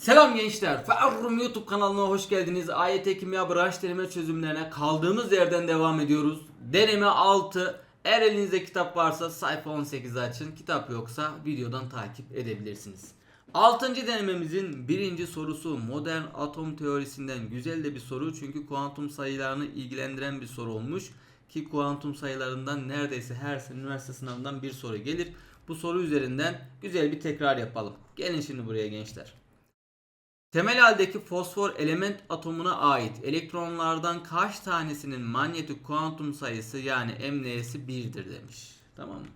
Selam gençler. Ferrum YouTube kanalına hoş geldiniz. AYT Kimya Branş deneme çözümlerine kaldığımız yerden devam ediyoruz. Deneme 6. Eğer elinizde kitap varsa sayfa 18'i açın. Kitap yoksa videodan takip edebilirsiniz. 6. denememizin birinci sorusu modern atom teorisinden güzel de bir soru. Çünkü kuantum sayılarını ilgilendiren bir soru olmuş. Ki kuantum sayılarından neredeyse her üniversite sınavından bir soru gelir. Bu soru üzerinden güzel bir tekrar yapalım. Gelin şimdi buraya gençler. Temel haldeki fosfor element atomuna ait elektronlardan kaç tanesinin manyetik kuantum sayısı yani MN'si 1'dir demiş. Tamam mı?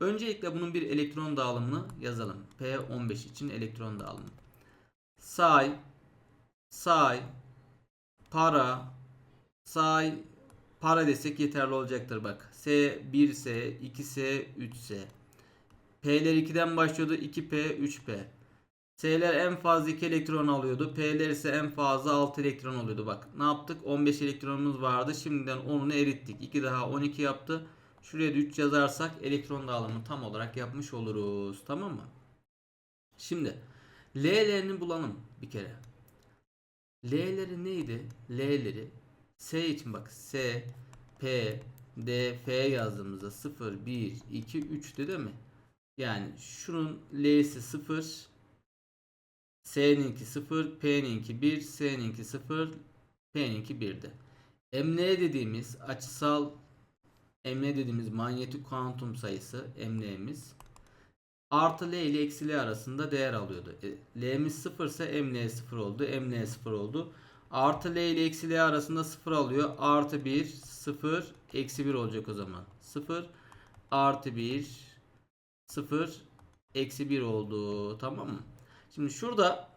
Öncelikle bunun bir elektron dağılımını yazalım. P15 için elektron dağılımı. Say, say, para, say, para desek yeterli olacaktır bak. S 1S, 2S, 3S. P'ler 2'den başlıyordu. 2P, 3P. S'ler en fazla 2 elektron alıyordu. P'ler ise en fazla 6 elektron alıyordu. Bak ne yaptık? 15 elektronumuz vardı. Şimdiden 10'unu erittik. 2 daha 12 yaptı. Şuraya da 3 yazarsak elektron dağılımını tam olarak yapmış oluruz. Tamam mı? Şimdi L'lerini bulalım bir kere. L'leri neydi? L'leri S için bak S, P, D, F yazdığımızda 0, 1, 2, 3'tü değil mi? Yani şunun L'si 0, S'ninki 0, P'ninki 1, S'ninki 0, P'ninki 1'di. MN dediğimiz açısal MN dediğimiz manyetik kuantum sayısı MN'miz artı L ile eksi L arasında değer alıyordu. E, L'miz 0 ise MN 0 oldu. MN 0 oldu. Artı L ile eksi L arasında 0 alıyor. Artı 1, 0, eksi 1 olacak o zaman. 0, artı 1, 0, eksi 1 oldu. Tamam mı? Şimdi şurada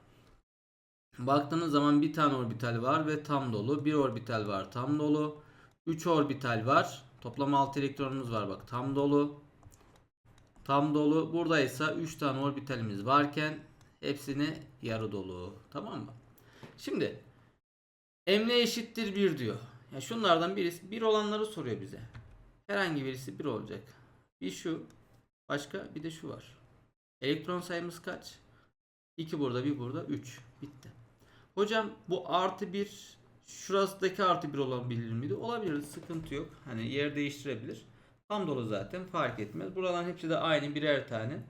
baktığınız zaman bir tane orbital var ve tam dolu. Bir orbital var tam dolu. 3 orbital var. Toplam 6 elektronumuz var bak tam dolu. Tam dolu. Burada ise 3 tane orbitalimiz varken hepsini yarı dolu. Tamam mı? Şimdi emne eşittir 1 diyor. Ya şunlardan birisi 1 olanları soruyor bize. Herhangi birisi 1 olacak. Bir şu. Başka bir de şu var. Elektron sayımız kaç? 2 burada, bir burada, 3. Bitti. Hocam bu artı 1 şurasındaki artı 1 olabilir miydi? Olabilir. Sıkıntı yok. Hani yer değiştirebilir. Tam dolu zaten fark etmez. Buraların hepsi de aynı birer tane.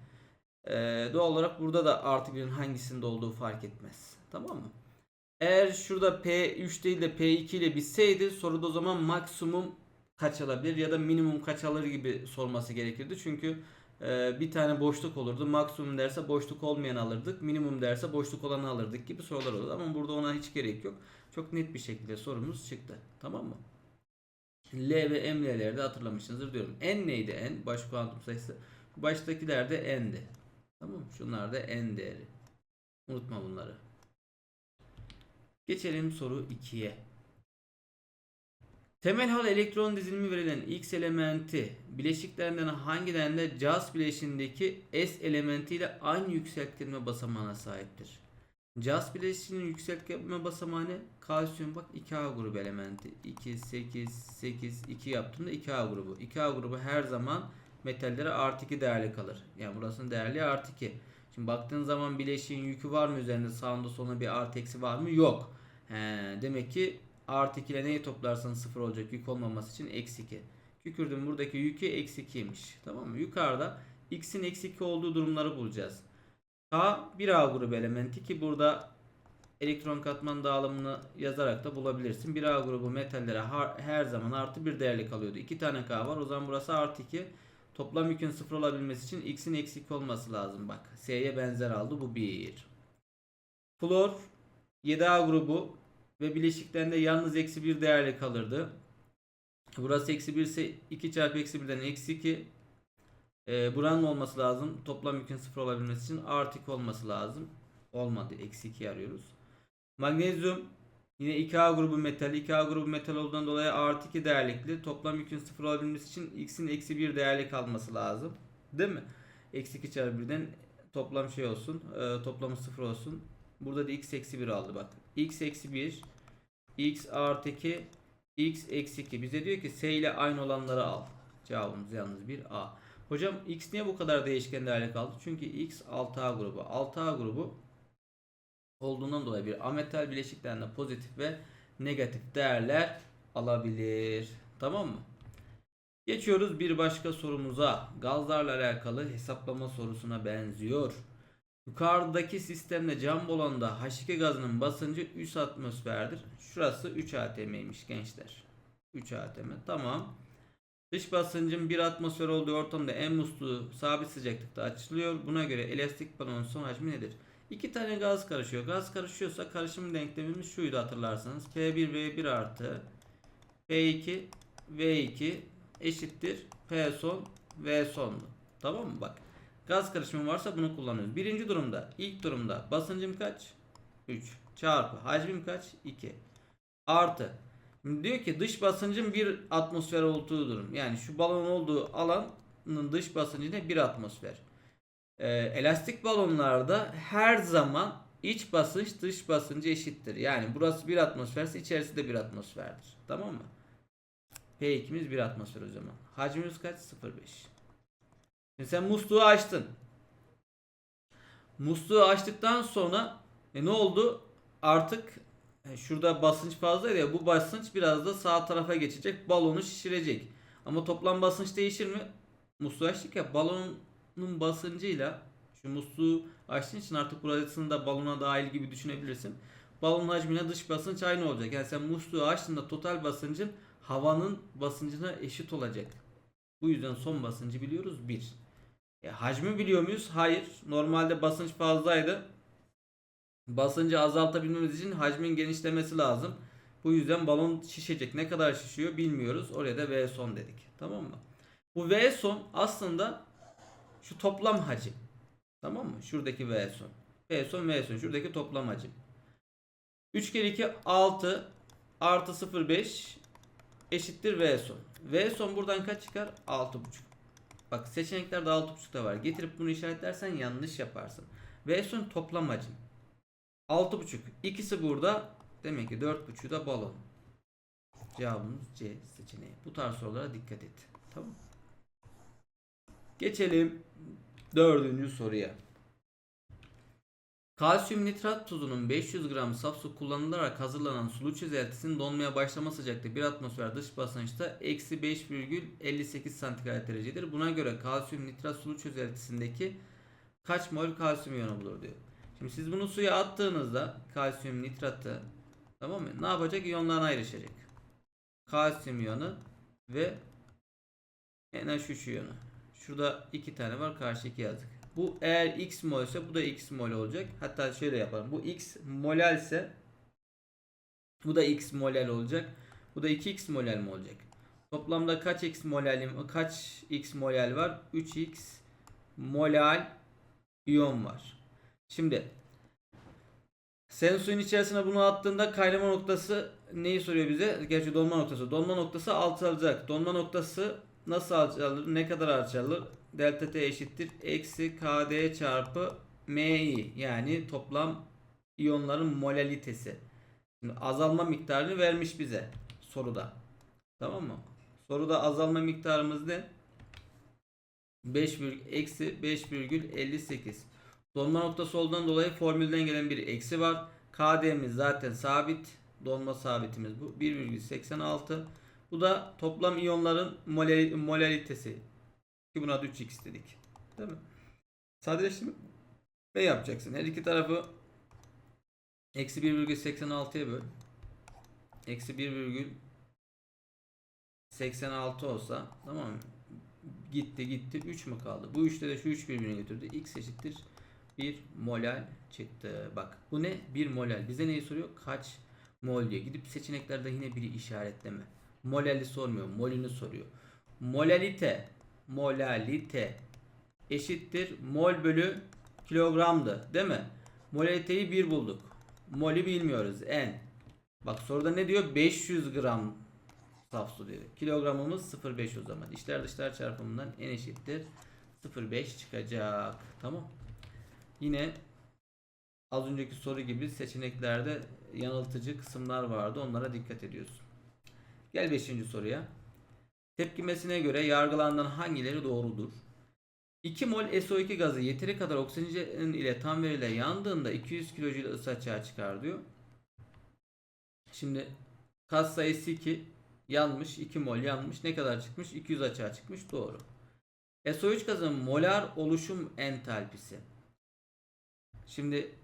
Ee, doğal olarak burada da artı 1'in hangisinde olduğu fark etmez. Tamam mı? Eğer şurada P3 değil de P2 ile bitseydi soruda o zaman maksimum kaç alabilir ya da minimum kaç alır gibi sorması gerekirdi. Çünkü ee, bir tane boşluk olurdu. Maksimum derse boşluk olmayan alırdık. Minimum derse boşluk olanı alırdık gibi sorular olurdu. Ama burada ona hiç gerek yok. Çok net bir şekilde sorumuz çıktı. Tamam mı? L ve ML'leri de hatırlamışsınızdır diyorum. N neydi N? Baş kuantum sayısı. Baştakiler de N'di. Tamam mı? Şunlar da N değeri. Unutma bunları. Geçelim soru 2'ye. Temel hal elektron dizilimi verilen X elementi bileşiklerinden hangilerinde Cas bileşiğindeki S elementiyle aynı yükseltgenme basamağına sahiptir? Cas bileşiğinin yükseltgenme basamağı ne? Kalsiyum bak 2A grubu elementi. 2, 8, 8, 2 yaptığımda 2A grubu. 2A grubu her zaman metallere artı 2 değerli kalır. Yani burasının değerli artı 2. Şimdi baktığın zaman bileşiğin yükü var mı üzerinde sağında solunda bir artı eksi var mı? Yok. He, demek ki artı 2 ile neyi toplarsanız 0 olacak yük olmaması için eksi 2. Kükürdüm buradaki yükü eksi 2'ymiş. Tamam mı? Yukarıda x'in eksi 2 olduğu durumları bulacağız. K 1A grubu elementi ki burada elektron katman dağılımını yazarak da bulabilirsin. 1A grubu metallere her zaman artı 1 değerli kalıyordu. 2 tane K var. O zaman burası artı 2. Toplam yükün 0 olabilmesi için x'in eksi 2 olması lazım. Bak S'ye benzer aldı. Bu 1. Flor 7A grubu ve bileşiklerinde yalnız eksi 1 değerli kalırdı. Burası eksi 1 ise 2 çarpı eksi 1'den eksi 2. Ee, buranın olması lazım. Toplam yükün 0 olabilmesi için artı 2 olması lazım. Olmadı. Eksi 2 arıyoruz. Magnezyum yine 2A grubu metal. 2A grubu metal olduğundan dolayı artı 2 değerlikli. Toplam yükün 0 olabilmesi için x'in eksi 1 değerli kalması lazım. Değil mi? Eksi 2 çarpı 1'den toplam şey olsun. E, toplamı 0 olsun. Burada da x eksi 1 aldı bak. x eksi 1 x artı 2 x eksi 2. Bize diyor ki s ile aynı olanları al. Cevabımız yalnız bir a. Hocam x niye bu kadar değişken değerli kaldı? Çünkü x 6a grubu. 6a grubu olduğundan dolayı bir ametal bileşiklerinde pozitif ve negatif değerler alabilir. Tamam mı? Geçiyoruz bir başka sorumuza. Gazlarla alakalı hesaplama sorusuna benziyor. Yukarıdaki sistemde cam balonda H2 gazının basıncı 3 atmosferdir. Şurası 3 atm'ymiş gençler. 3 atm. Tamam. Dış basıncın 1 atmosfer olduğu ortamda en musluğu sabit sıcaklıkta açılıyor. Buna göre elastik balonun son hacmi nedir? İki tane gaz karışıyor. Gaz karışıyorsa karışım denklemimiz şuydu hatırlarsanız. P1V1 artı P2 V2 eşittir P son V sondu. Tamam mı? Bak. Gaz karışımı varsa bunu kullanıyoruz. Birinci durumda, ilk durumda basıncım kaç? 3 çarpı hacmim kaç? 2 artı diyor ki dış basıncın 1 atmosfer olduğu durum. Yani şu balon olduğu alanın dış basıncı ne? 1 atmosfer. Ee, elastik balonlarda her zaman iç basınç dış basıncı eşittir. Yani burası 1 atmosferse içerisi de 1 atmosferdir. Tamam mı? P2'miz 1 atmosfer o zaman. Hacmimiz kaç? 0.5. Şimdi sen musluğu açtın. Musluğu açtıktan sonra e, ne oldu? Artık e, şurada basınç fazlaydı ya bu basınç biraz da sağ tarafa geçecek. Balonu şişirecek. Ama toplam basınç değişir mi? Musluğu açtık ya balonun basıncıyla şu musluğu açtığın için artık burasını da balona dahil gibi düşünebilirsin. Balon hacmine dış basınç aynı olacak. Yani sen musluğu açtığında total basıncın havanın basıncına eşit olacak. Bu yüzden son basıncı biliyoruz 1. E, hacmi biliyor muyuz? Hayır. Normalde basınç fazlaydı. Basıncı azaltabilmemiz için hacmin genişlemesi lazım. Bu yüzden balon şişecek. Ne kadar şişiyor bilmiyoruz. Oraya da V son dedik. Tamam mı? Bu V son aslında şu toplam hacim. Tamam mı? Şuradaki V son. V son V son. Şuradaki toplam hacim. 3 kere 2 6 artı 0,5 eşittir V son. V son buradan kaç çıkar? 6,5. Bak seçeneklerde 6.5'da var. Getirip bunu işaretlersen yanlış yaparsın. V son toplam hacim. 6.5. İkisi burada. Demek ki 4.5'u da balon. Cevabımız C seçeneği. Bu tarz sorulara dikkat et. Tamam. Geçelim dördüncü soruya. Kalsiyum nitrat tuzunun 500 gram saf su kullanılarak hazırlanan sulu çözeltisinin donmaya başlama sıcaklığı 1 atmosfer dış basınçta eksi 5,58 santigrat derecedir. Buna göre kalsiyum nitrat sulu çözeltisindeki kaç mol kalsiyum iyonu bulur diyor. Şimdi siz bunu suya attığınızda kalsiyum nitratı tamam mı? Ne yapacak? İyonlarına ayrışacak. Kalsiyum iyonu ve NH3 iyonu. Şurada iki tane var. Karşı iki yazdık. Bu eğer x mol ise bu da x mol olacak. Hatta şöyle yapalım. Bu x molal ise bu da x molal olacak. Bu da 2x molal mi olacak? Toplamda kaç x molalim kaç x molal var? 3x molal iyon var. Şimdi sen suyun içerisine bunu attığında kaynama noktası neyi soruyor bize? Gerçi donma noktası. Donma noktası alçalacak. Donma noktası nasıl alçalır? Ne kadar alçalır? Delta T eşittir. Eksi KD çarpı MI. Yani toplam iyonların molalitesi. Şimdi azalma miktarını vermiş bize soruda. Tamam mı? Soruda azalma miktarımız ne? 5, eksi 5,58. Donma noktası olduğundan dolayı formülden gelen bir eksi var. KD'miz zaten sabit. Donma sabitimiz bu. 1,86. Bu da toplam iyonların molalitesi. Ki buna da 3x dedik. Değil mi? Sadeleştirme yapacaksın? Her iki tarafı eksi 1,86'ya böl. Eksi 1,86 olsa tamam mı? Gitti gitti 3 mü kaldı? Bu 3'te de şu 3 birbirini götürdü. X eşittir 1 molal çıktı. Bak bu ne? 1 molal. Bize neyi soruyor? Kaç mol diyor. Gidip seçeneklerde yine biri işaretleme. Molali sormuyor. Molünü soruyor. Molalite molalite eşittir mol bölü kilogramdı. Değil mi? Molaliteyi 1 bulduk. Molü bilmiyoruz. N. Bak soruda ne diyor? 500 gram saf su diyor. Kilogramımız 0,5 o zaman. İçler dışlar çarpımından N eşittir 0,5 çıkacak. Tamam. Yine az önceki soru gibi seçeneklerde yanıltıcı kısımlar vardı. Onlara dikkat ediyorsun. Gel 5. soruya. Tepkimesine göre yargılanan hangileri doğrudur? 2 mol SO2 gazı yeteri kadar oksijen ile tam veriyle yandığında 200 kilojül ısı açığa çıkar diyor. Şimdi kas sayısı 2 yanmış 2 mol yanmış ne kadar çıkmış 200 açığa çıkmış doğru. SO3 gazının molar oluşum entalpisi. Şimdi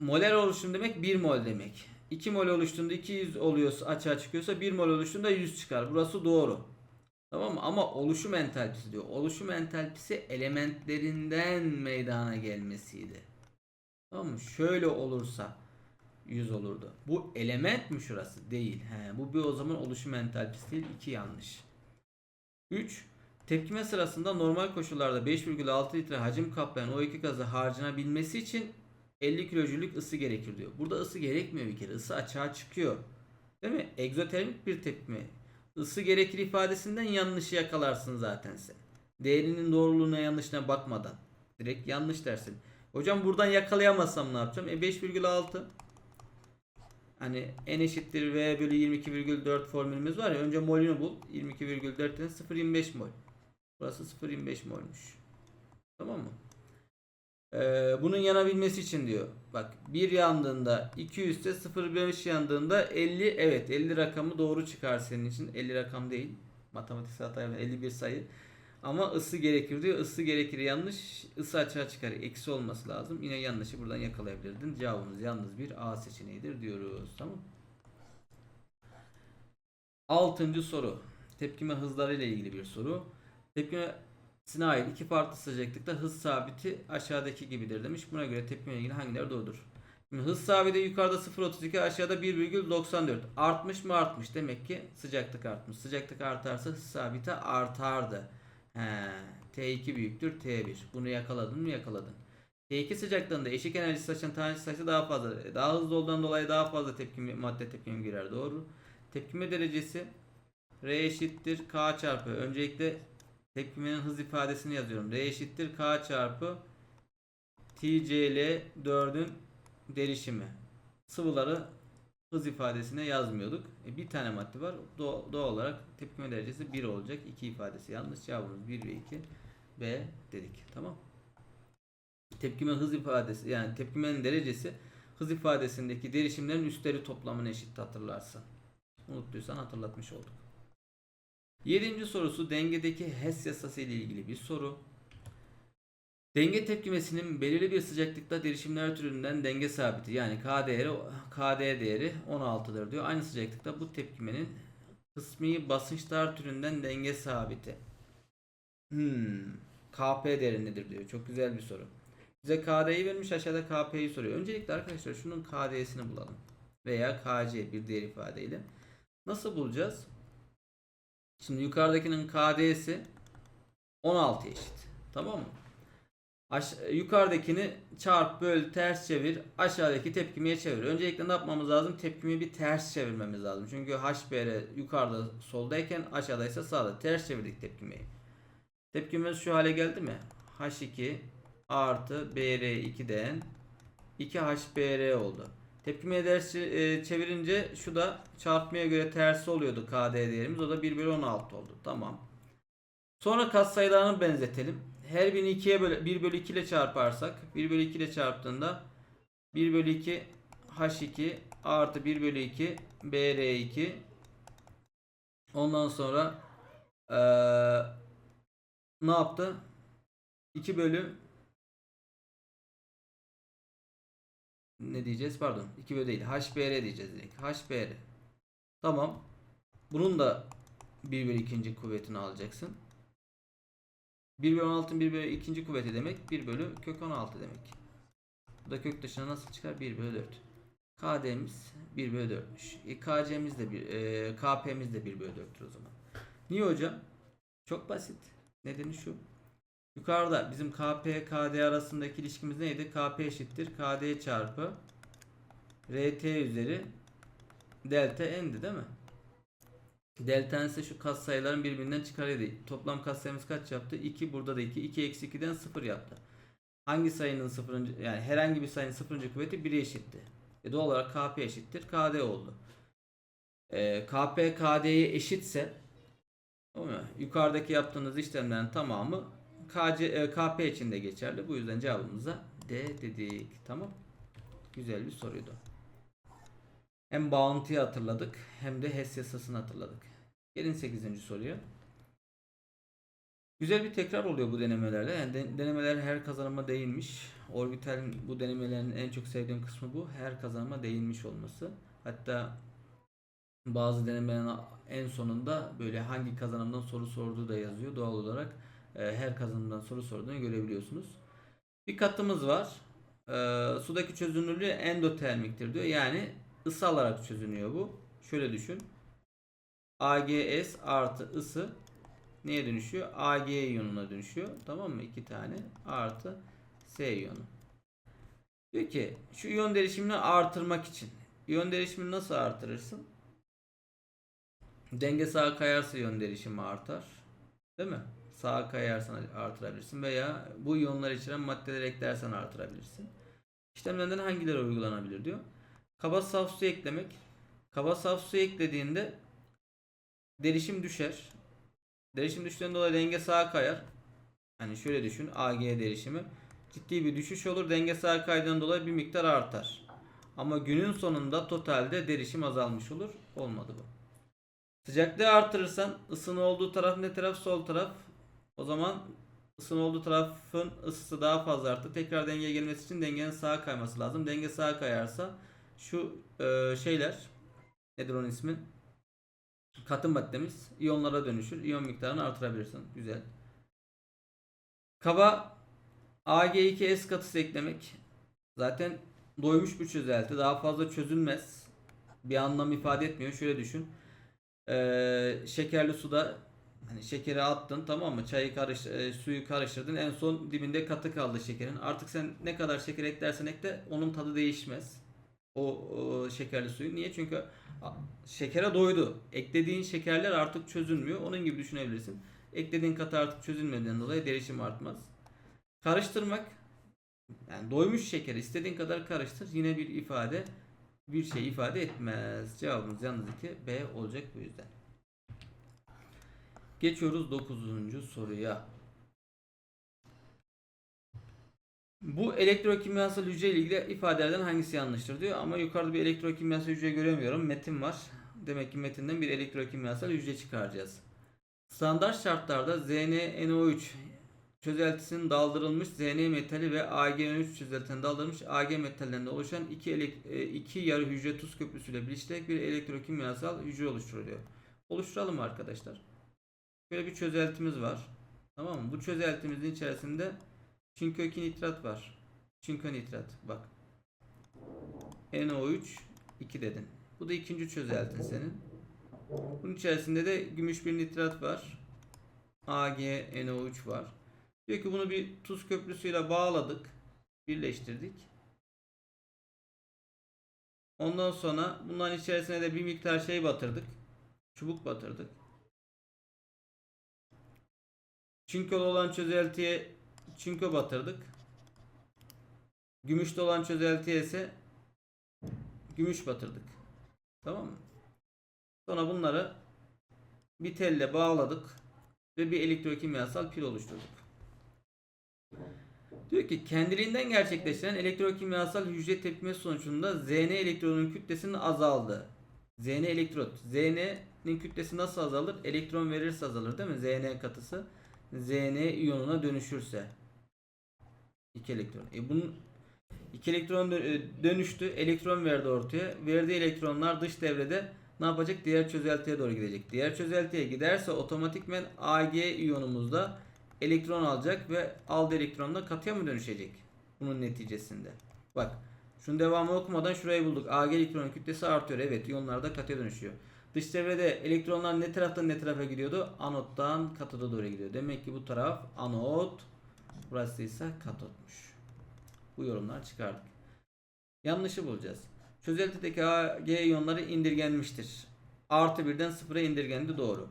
molar oluşum demek 1 mol demek. 2 mol oluştuğunda 200 oluyorsa açığa çıkıyorsa 1 mol oluştuğunda 100 çıkar. Burası doğru. Tamam mı? Ama oluşum entalpisi diyor. Oluşum entalpisi elementlerinden meydana gelmesiydi. Tamam mı? Şöyle olursa 100 olurdu. Bu element mi şurası? Değil. He, bu bir o zaman oluşum entalpisi değil. 2 yanlış. 3. Tepkime sırasında normal koşullarda 5,6 litre hacim kaplayan O2 gazı harcanabilmesi için 50 kilojüllük ısı gerekir diyor. Burada ısı gerekmiyor bir kere. Isı açığa çıkıyor. Değil mi? Egzotermik bir tepkime. Isı gerekir ifadesinden yanlışı yakalarsın zaten sen. Değerinin doğruluğuna yanlışına bakmadan. Direkt yanlış dersin. Hocam buradan yakalayamazsam ne yapacağım? E 5,6 Hani n eşittir v bölü 22,4 formülümüz var ya. Önce molünü bul. 22,4'ten 0,25 mol. Burası 0,25 molmuş. Tamam mı? Ee, bunun yanabilmesi için diyor. Bak 1 yandığında 200 ise 0,5 yandığında 50 evet 50 rakamı doğru çıkar senin için. 50 rakam değil. Matematiksel hata yapma, 51 sayı. Ama ısı gerekir diyor. Isı gerekir yanlış. Isı açığa çıkar. Eksi olması lazım. Yine yanlışı buradan yakalayabilirdin. Cevabımız yalnız bir A seçeneğidir diyoruz. Tamam. Altıncı soru. Tepkime hızları ile ilgili bir soru. Ait iki farklı sıcaklıkta hız sabiti aşağıdaki gibidir demiş. Buna göre tepkime ilgili hangileri doğrudur? Şimdi hız sabiti yukarıda 0.32 aşağıda 1,94. Artmış mı artmış. Demek ki sıcaklık artmış. Sıcaklık artarsa hız sabiti artardı. He, T2 büyüktür T1. Bunu yakaladın mı yakaladın. T2 sıcaklığında eşik enerji saçan tanecik sayısı daha fazla. Daha hızlı olduğundan dolayı daha fazla tepkime, madde tepkime girer. Doğru. Tepkime derecesi R eşittir K çarpı. Öncelikle tepkimenin hız ifadesini yazıyorum. R eşittir K çarpı TCL 4'ün derişimi. Sıvıları hız ifadesine yazmıyorduk. E, bir tane madde var. Doğal, olarak tepkime derecesi 1 olacak. 2 ifadesi yanlış. Cevabımız 1 ve 2. B dedik. Tamam. Tepkime hız ifadesi yani tepkimenin derecesi hız ifadesindeki derişimlerin üstleri toplamına eşit hatırlarsın. Unuttuysan hatırlatmış olduk. Yedinci sorusu dengedeki HES yasası ile ilgili bir soru. Denge tepkimesinin belirli bir sıcaklıkta derişimler türünden denge sabiti yani K değeri KD değeri 16'dır diyor. Aynı sıcaklıkta bu tepkimenin kısmi basınçlar türünden denge sabiti. Hmm. KP değeri nedir diyor. Çok güzel bir soru. Bize KD'yi vermiş aşağıda KP'yi soruyor. Öncelikle arkadaşlar şunun KD'sini bulalım. Veya KC bir değer ifadeyle. Nasıl bulacağız? Şimdi yukarıdakinin KD'si 16 eşit. Tamam mı? Aş yukarıdakini çarp böl ters çevir aşağıdaki tepkimeye çevir. Öncelikle ne yapmamız lazım? Tepkimi bir ters çevirmemiz lazım. Çünkü HBr yukarıda soldayken aşağıdaysa sağda. Ters çevirdik tepkimeyi. Tepkimiz şu hale geldi mi? H2 artı BR2'den 2HBr oldu. Tepkimeye ders e, çevirince şu da çarpmaya göre tersi oluyordu KD değerimiz. O da 1 bölü 16 oldu. Tamam. Sonra katsayılarını benzetelim. Her birini 2'ye böl 1 bölü 2 ile çarparsak 1 bölü 2 ile çarptığında 1 bölü 2 H2 artı 1 bölü 2 BR2 ondan sonra ee, ne yaptı? 2 bölü ne diyeceğiz? Pardon. 2 bölü değil. HBR diyeceğiz direkt. HBR. Tamam. Bunun da 1 bölü 2. kuvvetini alacaksın. 1 bölü 16'ın 1 bölü 2. kuvveti demek. 1 bölü kök 16 demek. Bu da kök dışına nasıl çıkar? 1 bölü 4. KD'miz 1 bölü 4'müş. E, KC'miz de 1, e, KP'miz de 1 bölü 4'tür o zaman. Niye hocam? Çok basit. Nedeni şu. Yukarıda bizim KP KD arasındaki ilişkimiz neydi? KP eşittir KD çarpı RT üzeri delta n'di değil mi? Delta ise şu katsayıların birbirinden çıkarıydı. Toplam katsayımız kaç yaptı? 2 burada da 2. 2 eksi 2'den 0 yaptı. Hangi sayının sıfırıncı yani herhangi bir sayının sıfırıncı kuvveti 1'e eşitti. E doğal olarak KP eşittir KD oldu. E, KP KD'ye eşitse yukarıdaki yaptığınız işlemlerin tamamı KC, e, KP için de geçerli. Bu yüzden cevabımıza D dedik. Tamam. Güzel bir soruydu. Hem bounty'yi hatırladık hem de HES yasasını hatırladık. Gelin 8. soruya. Güzel bir tekrar oluyor bu denemelerle. Yani de- denemeler her kazanıma değinmiş. Orbital'in bu denemelerin en çok sevdiğim kısmı bu. Her kazanıma değinmiş olması. Hatta bazı denemelerin en sonunda böyle hangi kazanımdan soru sorduğu da yazıyor. Doğal olarak her kazanımdan soru sorduğunu görebiliyorsunuz. Bir katımız var. E, sudaki çözünürlüğü endotermiktir diyor. Yani ısı alarak çözünüyor bu. Şöyle düşün. AGS artı ısı neye dönüşüyor? Ag iyonuna dönüşüyor. Tamam mı? İki tane artı S iyonu. Diyor ki şu iyon derişimini artırmak için. İyon derişimini nasıl artırırsın? Denge sağa kayarsa iyon derişimi artar. Değil mi? Sağa kayarsan artırabilirsin veya bu iyonlar içeren maddeler eklersen artırabilirsin. İşlemlerden hangileri uygulanabilir diyor. Kaba saf su eklemek. Kaba saf su eklediğinde derişim düşer. Derişim düştüğünden dolayı denge sağa kayar. Hani şöyle düşün AG derişimi. Ciddi bir düşüş olur. Denge sağa kaydığından dolayı bir miktar artar. Ama günün sonunda totalde derişim azalmış olur. Olmadı bu. Sıcaklığı artırırsan ısının olduğu taraf ne taraf? Sol taraf. O zaman ısının olduğu tarafın ısısı daha fazla arttı. Tekrar dengeye gelmesi için dengenin sağa kayması lazım. Denge sağa kayarsa şu e, şeyler nedir onun ismi? Katı maddemiz iyonlara dönüşür. İyon miktarını artırabilirsin. Güzel. Kaba Ag2S katısı eklemek zaten doymuş bir çözelti. Daha fazla çözülmez. Bir anlam ifade etmiyor. Şöyle düşün. Ee, şekerli suda hani şekeri attın tamam mı? Çayı karış e, suyu karıştırdın. En son dibinde katı kaldı şekerin. Artık sen ne kadar şeker eklersen ekle onun tadı değişmez. O, o şekerli suyu. Niye? Çünkü şekere doydu. Eklediğin şekerler artık çözülmüyor. Onun gibi düşünebilirsin. Eklediğin katı artık çözülmediğinden dolayı derişim artmaz. Karıştırmak yani doymuş şekeri istediğin kadar karıştır. Yine bir ifade bir şey ifade etmez. Cevabımız yalnız iki B olacak bu yüzden. Geçiyoruz 9. soruya. Bu elektrokimyasal hücre ile ilgili ifadelerden hangisi yanlıştır diyor ama yukarıda bir elektrokimyasal hücre göremiyorum. Metin var. Demek ki metinden bir elektrokimyasal hücre çıkaracağız. Standart şartlarda ZnNO3 çözeltisinin daldırılmış Zn metali ve AgNO3 çözeltisinin daldırılmış Ag metallerinden oluşan iki, elek- e, iki yarı hücre tuz köprüsüyle birleştirerek bir elektrokimyasal hücre oluşturuluyor. Oluşturalım arkadaşlar. Böyle bir çözeltimiz var. Tamam mı? Bu çözeltimizin içerisinde çinko 2 nitrat var. Çinko nitrat. Bak. NO3 2 dedin. Bu da ikinci çözeltin senin. Bunun içerisinde de gümüş bir nitrat var. AgNO3 var. Diyor ki bunu bir tuz köprüsüyle bağladık. Birleştirdik. Ondan sonra bunların içerisine de bir miktar şey batırdık. Çubuk batırdık. Çinkolu olan çözeltiye çinko batırdık. Gümüşlü olan çözeltiye ise gümüş batırdık. Tamam mı? Sonra bunları bir telle bağladık ve bir elektrokimyasal pil oluşturduk. Diyor ki kendiliğinden gerçekleşen elektrokimyasal hücre tepkimesi sonucunda Zn elektronun kütlesinin azaldı. Zn elektrot. Zn'nin kütlesi nasıl azalır? Elektron verirse azalır değil mi? Zn katısı Zn iyonuna dönüşürse. 2 elektron. E bunun 2 elektron e, dönüştü. Elektron verdi ortaya. Verdiği elektronlar dış devrede ne yapacak? Diğer çözeltiye doğru gidecek. Diğer çözeltiye giderse otomatikmen Ag iyonumuzda elektron alacak ve aldığı elektronla katıya mı dönüşecek? Bunun neticesinde. Bak şunun devamını okumadan şurayı bulduk. Ag elektronun kütlesi artıyor. Evet iyonlar da katıya dönüşüyor. Dış devrede elektronlar ne taraftan ne tarafa gidiyordu? Anottan katoda doğru gidiyor. Demek ki bu taraf anot. Burası ise katotmuş. Bu yorumlar çıkardık. Yanlışı bulacağız. Çözeltideki Ag iyonları indirgenmiştir. Artı birden sıfıra indirgendi doğru.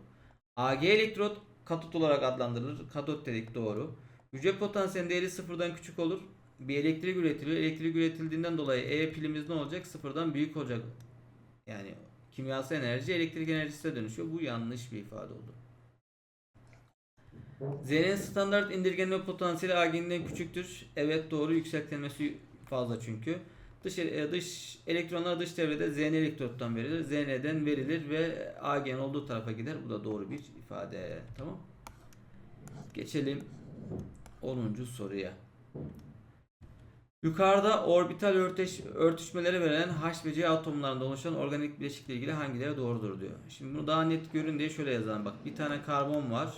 Ag elektrot katot olarak adlandırılır. Katot dedik doğru. Hücre potansiyelin değeri sıfırdan küçük olur. Bir elektrik üretiliyor. Elektrik üretildiğinden dolayı E pilimiz ne olacak? Sıfırdan büyük olacak. Yani kimyasal enerji elektrik enerjisine dönüşüyor. Bu yanlış bir ifade oldu. Z'nin standart indirgenme potansiyeli Ag'den küçüktür. Evet doğru yükseltilmesi fazla çünkü. Dış, e, dış elektronlar dış çevrede Zn elektrottan verilir. Zn'den verilir ve Ag'nin olduğu tarafa gider. Bu da doğru bir ifade. Tamam. Geçelim 10. soruya. Yukarıda orbital örteş, örtüşmeleri veren H ve C atomlarında oluşan organik bileşikle ilgili hangileri doğrudur diyor. Şimdi bunu daha net görün diye şöyle yazalım. Bak bir tane karbon var.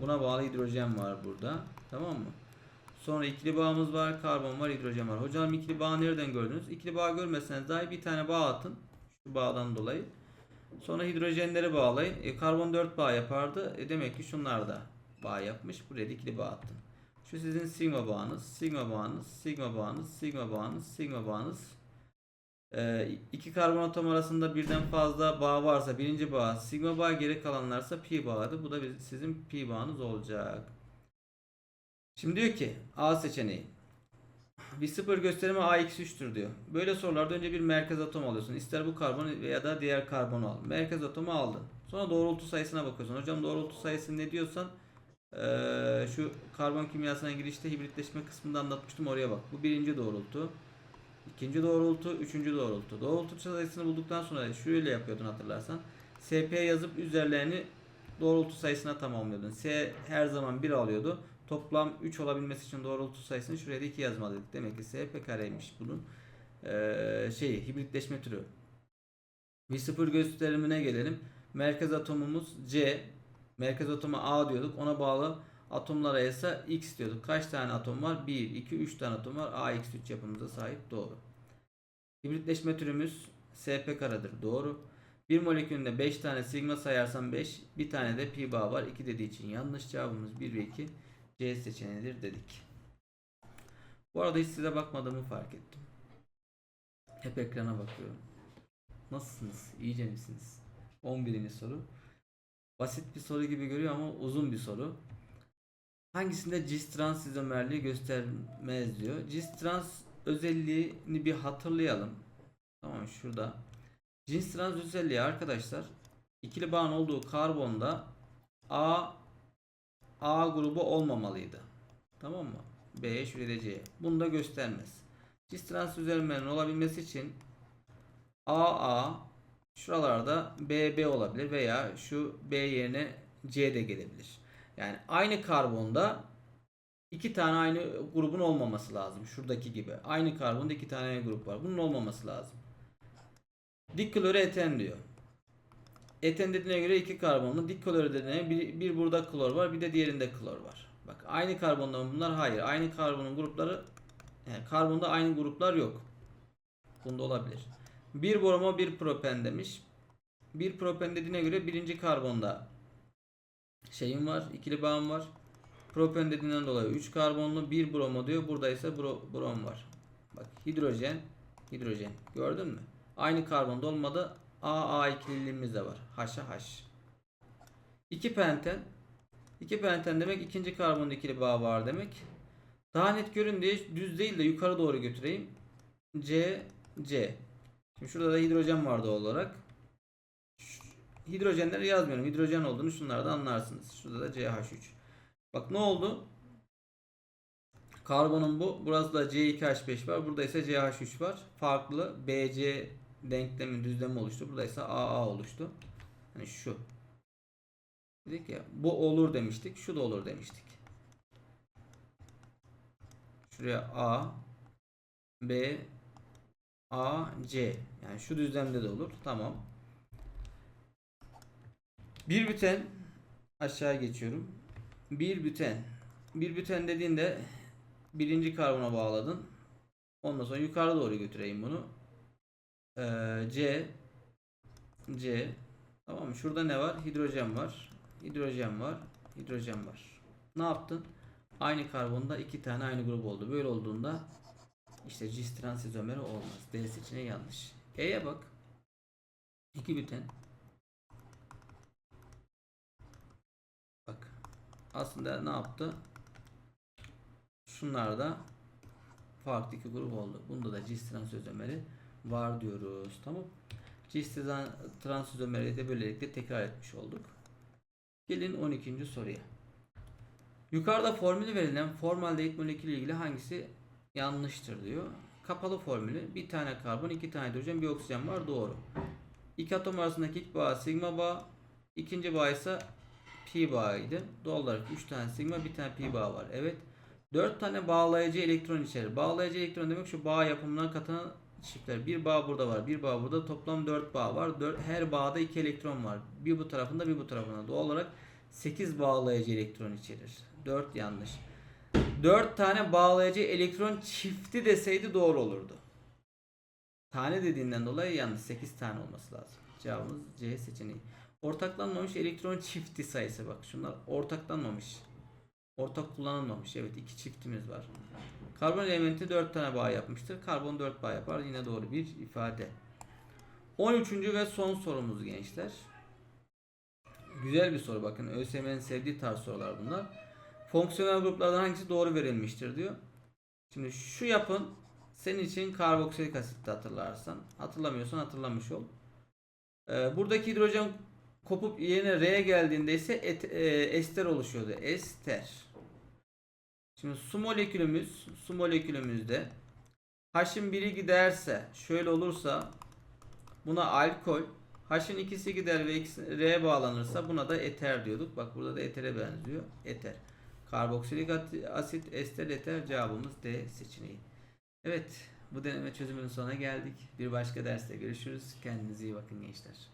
Buna bağlı hidrojen var burada. Tamam mı? Sonra ikili bağımız var. Karbon var, hidrojen var. Hocam ikili bağ nereden gördünüz? İkili bağ görmeseniz dahi bir tane bağ atın. Şu bağdan dolayı. Sonra hidrojenleri bağlayın. E, karbon 4 bağ yapardı. E, demek ki şunlar da bağ yapmış. Buraya ikili bağ attım. Şu sizin sigma bağınız, sigma bağınız, sigma bağınız, sigma bağınız, sigma bağınız. Ee, iki karbon atom arasında birden fazla bağ varsa birinci bağ sigma bağ geri kalanlarsa pi bağıdır. Bu da sizin pi bağınız olacak. Şimdi diyor ki A seçeneği. Bir sıfır gösterimi A-3'tür diyor. Böyle sorularda önce bir merkez atom alıyorsun. İster bu karbon veya da diğer karbonu al. Merkez atomu aldın. Sonra doğrultu sayısına bakıyorsun. Hocam doğrultu sayısı ne diyorsan ee, şu karbon kimyasına girişte hibritleşme kısmında anlatmıştım oraya bak. Bu birinci doğrultu. ikinci doğrultu, üçüncü doğrultu. Doğrultu sayısını bulduktan sonra şöyle yapıyordun hatırlarsan. SP yazıp üzerlerini doğrultu sayısına tamamlıyordun. S her zaman 1 alıyordu. Toplam 3 olabilmesi için doğrultu sayısını şuraya da 2 yazmalıydık. Demek ki SP kareymiş bunun ee, şeyi hibritleşme türü. Bir sıfır gösterimine gelelim. Merkez atomumuz C. Merkez atomu A diyorduk. Ona bağlı atomlara ise X diyorduk. Kaç tane atom var? 1, 2, 3 tane atom var. AX3 yapımıza sahip. Doğru. Hibritleşme türümüz SP karadır. Doğru. Bir molekülünde 5 tane sigma sayarsam 5, bir tane de pi bağ var. 2 dediği için yanlış cevabımız 1 ve 2 C seçeneğidir dedik. Bu arada hiç size bakmadığımı fark ettim. Hep ekrana bakıyorum. Nasılsınız? İyice misiniz? 11. soru. Basit bir soru gibi görüyor ama uzun bir soru. Hangisinde cis trans izomerliği göstermez diyor. Cis trans özelliğini bir hatırlayalım. Tamam şurada. Cis trans özelliği arkadaşlar ikili bağın olduğu karbonda A A grubu olmamalıydı. Tamam mı? B şurada C. Bunu da göstermez. Cis trans izomerlerin olabilmesi için AA Şuralarda BB olabilir veya şu B yerine C de gelebilir. Yani aynı karbonda iki tane aynı grubun olmaması lazım. Şuradaki gibi. Aynı karbonda iki tane aynı grup var. Bunun olmaması lazım. Diklori eten diyor. Eten dediğine göre iki karbonlu. Diklori dediğine bir, bir burada klor var bir de diğerinde klor var. Bak aynı karbondan bunlar hayır. Aynı karbonun grupları yani karbonda aynı gruplar yok. Bunda olabilir. Bir bromo bir propen demiş. Bir propen dediğine göre birinci karbonda şeyim var. ikili bağım var. Propen dediğinden dolayı 3 karbonlu bir bromo diyor. Burada ise bro, brom var. Bak hidrojen hidrojen. Gördün mü? Aynı karbonda olmadı. AA ikililiğimiz de var. Haşa haş. 2 penten. 2 penten demek ikinci karbonda ikili bağ var demek. Daha net görün diye düz değil de yukarı doğru götüreyim. C C. Şurada da hidrojen var doğal olarak. Hidrojenleri yazmıyorum. Hidrojen olduğunu şunlardan anlarsınız. Şurada da CH3. Bak ne oldu? Karbonun bu. Burası da C2H5 var. Burada ise CH3 var. Farklı BC denklemi düzlemi oluştu. Burada ise AA oluştu. Yani şu. Dedik ya bu olur demiştik. Şu da olur demiştik. Şuraya A B A, C. Yani şu düzlemde de olur. Tamam. Bir büten aşağı geçiyorum. Bir büten. Bir büten dediğinde birinci karbona bağladın. Ondan sonra yukarı doğru götüreyim bunu. Ee, C C Tamam mı? Şurada ne var? Hidrojen var. Hidrojen var. Hidrojen var. Ne yaptın? Aynı karbonda iki tane aynı grup oldu. Böyle olduğunda işte cis trans izomeri olmaz. D seçeneği yanlış. E'ye bak. 2 büten. Bak. Aslında ne yaptı? Şunlarda farklı iki grup oldu. Bunda da cis trans izomeri var diyoruz. Tamam. Cis trans izomeri de böylelikle tekrar etmiş olduk. Gelin 12. soruya. Yukarıda formülü verilen formaldehit molekülü ilgili hangisi yanlıştır diyor. Kapalı formülü bir tane karbon, iki tane hidrojen, bir oksijen var doğru. İki atom arasındaki ilk bağ sigma bağ, ikinci bağ ise pi bağıydı. Doğal olarak 3 tane sigma, bir tane pi bağ var. Evet. 4 tane bağlayıcı elektron içerir. Bağlayıcı elektron demek şu bağ yapımına katılan çiftler. Bir bağ burada var, bir bağ burada. Toplam 4 bağ var. 4, her bağda 2 elektron var. Bir bu tarafında, bir bu tarafında. Doğal olarak 8 bağlayıcı elektron içerir. 4 yanlış. 4 tane bağlayıcı elektron çifti deseydi doğru olurdu. Tane dediğinden dolayı yanlış. 8 tane olması lazım. Cevabımız C seçeneği. Ortaklanmamış elektron çifti sayısı bak. Şunlar ortaklanmamış. Ortak kullanılmamış. Evet iki çiftimiz var. Karbon elementi 4 tane bağ yapmıştır. Karbon 4 bağ yapar. Yine doğru bir ifade. 13. ve son sorumuz gençler. Güzel bir soru bakın. ÖSYM'nin sevdiği tarz sorular bunlar. Fonksiyonel gruplardan hangisi doğru verilmiştir diyor. Şimdi şu yapın senin için karboksilik asitti hatırlarsan. Hatırlamıyorsan hatırlamış ol. Ee, buradaki hidrojen kopup yerine R geldiğinde ise et, e, ester oluşuyordu. Ester. Şimdi su molekülümüz, su molekülümüzde H'ın biri giderse, şöyle olursa buna alkol, H'ın ikisi gider ve ikisi R bağlanırsa buna da eter diyorduk. Bak burada da etere benziyor. Eter. Karboksilik asit, ester, cevabımız D seçeneği. Evet, bu deneme çözümünün sonuna geldik. Bir başka derste görüşürüz. Kendinize iyi bakın gençler.